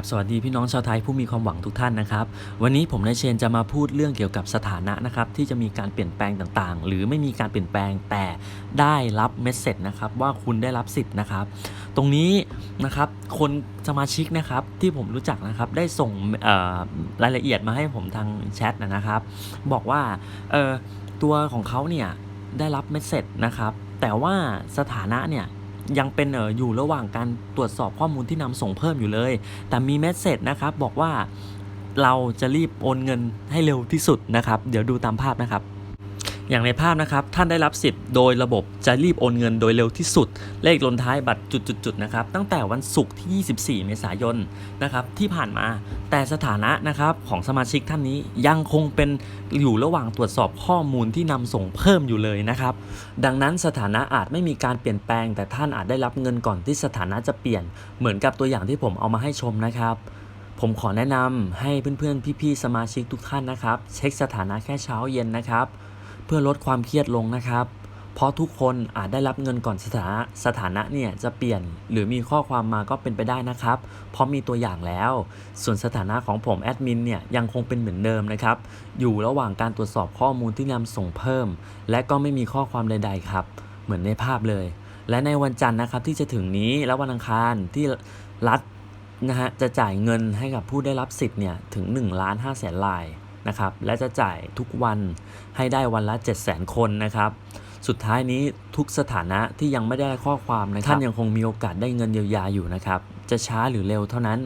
บสวัสดีพี่น้องชาวไทยผู้มีความหวังทุกท่านนะครับ วันนี้ผมนายเชนจะมาพูดเรื่องเกี่ยวกับสถานะนะครับที่จะมีการเปลี่ยนแปลงต่างๆ หรือไม่มีการเปลี่ยนแปลงแต่ได้รับเมสเซจนะครับว่าคุณได้รับสิทธิ์นะครับ ตรงนี้นะครับคนสมาชิกนะครับที่ผมรู้จักนะครับได้ส่งรายละเอียดมาให้ผมทางแชทนะครับ บอกว่าตัวของเขาเนี่ยได้รับเมสเซจนะครับแต่ว่าสถานะเนี่ย ยังเป็นเอออยู่ระหว่างการตรวจสอบข้อมูลที่นำส่งเพิ่มอยู่เลย แต่มีเมสเซจนะครับบอกว่าเราจะรีบโอนเงินให้เร็วที่สุดนะครับ เดี๋ยวดูตามภาพนะครับ อย่างในภาพนะครับ ท่านได้รับสิทธิ์โดยระบบจะรีบโอนเงินโดยเร็วที่สุด เลขลนท้ายบัตรจุดๆนะครับ ตั้งแต่วันศุกร์ที่ 24 เมษายนนะครับที่ผ่านมา แต่สถานะนะครับของสมาชิกท่านนี้ยังคงเป็นอยู่ระหว่างตรวจสอบข้อมูลที่นำส่งเพิ่มอยู่เลยนะครับ ดังนั้นสถานะอาจไม่มีการเปลี่ยนแปลง แต่ท่านอาจได้รับเงินก่อนที่สถานะจะเปลี่ยน เหมือนกับตัวอย่างที่ผมเอามาให้ชมนะครับผมขอแนะนำให้เพื่อนๆ พี่ๆ สมาชิกทุกท่านนะครับ เช็คสถานะแค่เช้าเย็นนะครับ พื่อลดความเครียดลงนะครับ เพราะทุกคนอาจได้รับเงินก่อนสถานะสถานะเนี่ยจะเปลี่ยนหรือมีข้อความมาก็เป็นไปได้นะครับ เพราะมีตัวอย่างแล้ว ส่วนสถานะของผมแอดมินเนี่ยยังคงเป็นเหมือนเดิมนะครับ อยู่ระหว่างการตรวจสอบข้อมูลที่นำส่งเพิ่ม และก็ไม่มีข้อความใด ๆ ครับ เหมือนในภาพเลย และในวันจันทร์นะครับที่จะถึงนี้และวันอังคารที่รัฐนะฮะจะจ่ายเงินให้กับผู้ได้รับสิทธิ์เนี่ยถึง1ล้าน5แสนลาย นะครับและจะจ่ายทุกวันให้ได้วันละ 7 0 0 0 0คนนะครับสุดท้ายนี้ทุกสถานะที่ยังไม่ได้ข้อความนะครับท่านยังคงมีโอกาสได้เงินเยียวยาอยู่นะครับจะช้าหรือเร็วเท่านั้น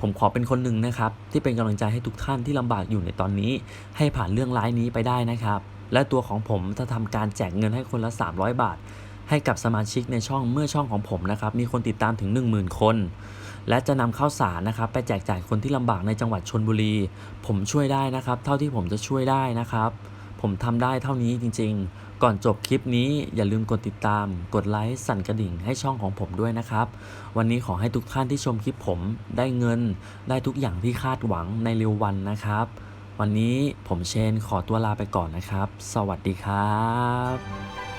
ผมขอเป็นคนหนึ่งนะครับที่เป็นกำลังใจให้ทุกท่านที่ลำบากอยู่ในตอนนี้ ให้ผ่านเรื่องร้ายนี้ไปได้นะครับและตัวของผมจะทำการแจกเงินให้คนละ 300 บาท ให้กับสมาชิกในช่องเมื่อช่องของผมนะครับมีคนติดตามถึง 10,000 คน และจะนำข้าวสารนะครับ ไปแจกจ่ายคนที่ลำบากในจังหวัดชนบุรี ผมช่วยได้นะครับ เท่าที่ผมจะช่วยได้นะครับ ผมทำได้เท่านี้จริง ๆ ก่อนจบคลิปนี้อย่าลืมกดติดตาม กดไลค์สั่นกระดิ่งให้ช่องของผมด้วยนะครับ วันนี้ขอให้ทุกท่านที่ชมคลิปผมได้เงิน ได้ทุกอย่างที่คาดหวังในเร็ววันนะครับ วันนี้ผมเชนขอตัวลาไปก่อนนะครับ สวัสดีครับ